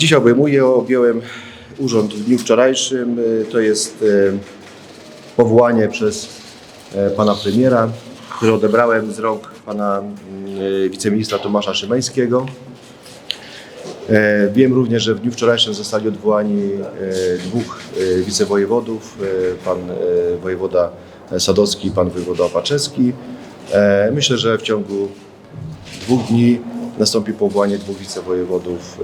Dzisiaj obejmuję, objąłem urząd w dniu wczorajszym. Y, To jest y, powołanie przez e, pana premiera, które odebrałem z rąk pana y, wiceministra Tomasza Szymańskiego. E, Wiem również, że w dniu wczorajszym zostali odwołani e, dwóch wicewojewodów, pan wojewoda Sadowski i pan wojewoda Opaczewski. Myślę, że w ciągu dwóch dni nastąpi powołanie dwóch wicewojewodów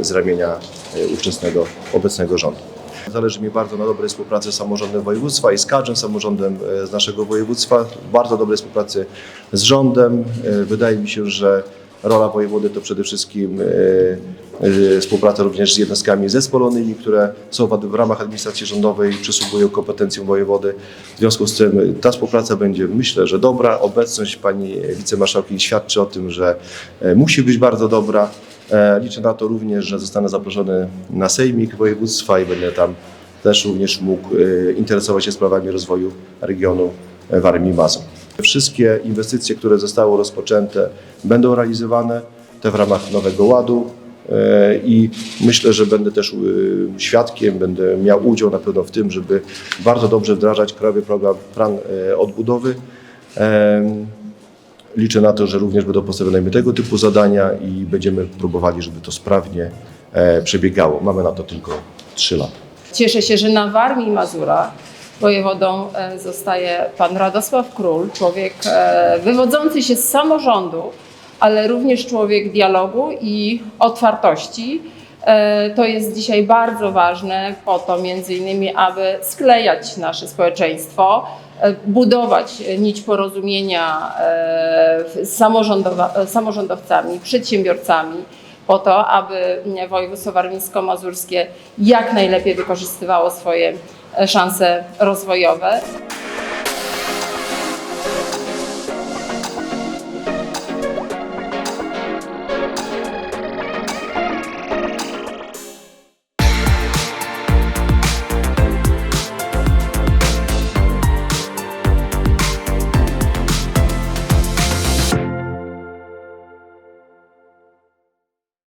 e, z ramienia e, ówczesnego, obecnego rządu. Zależy mi bardzo na dobrej współpracy z samorządem województwa i z każdym samorządem e, z naszego województwa, bardzo dobrej współpracy z rządem. Wydaje mi się, że rola wojewody to przede wszystkim współpraca również z jednostkami zespolonymi, które są w w ramach administracji rządowej przysługują kompetencjom wojewody. W związku z tym ta współpraca będzie, myślę, że dobra. Obecność pani wicemarszałki świadczy o tym, że e, musi być bardzo dobra. E, Liczę na to również, że zostanę zaproszony na sejmik województwa i będę tam też również mógł interesować się sprawami rozwoju regionu e, Warmii i Mazur. Wszystkie inwestycje, które zostały rozpoczęte będą realizowane, te w ramach Nowego Ładu i myślę, że będę też e, świadkiem, będę miał udział na pewno w tym, żeby bardzo dobrze wdrażać krajowy program plan e, odbudowy. Liczę na to, że również będą postawione tego typu zadania i będziemy próbowali, żeby to sprawnie e, przebiegało. Mamy na to tylko 3 lata. Cieszę się, że na Warmii i Mazurach wojewodą e, zostaje pan Radosław Król, człowiek e, wywodzący się z samorządu, ale również człowiek dialogu i otwartości. E, To jest dzisiaj bardzo ważne po to między innymi, aby sklejać nasze społeczeństwo, e, budować nić porozumienia e, z samorządowcami, przedsiębiorcami, po to, aby województwo warmińsko-mazurskie jak najlepiej wykorzystywało swoje szanse rozwojowe.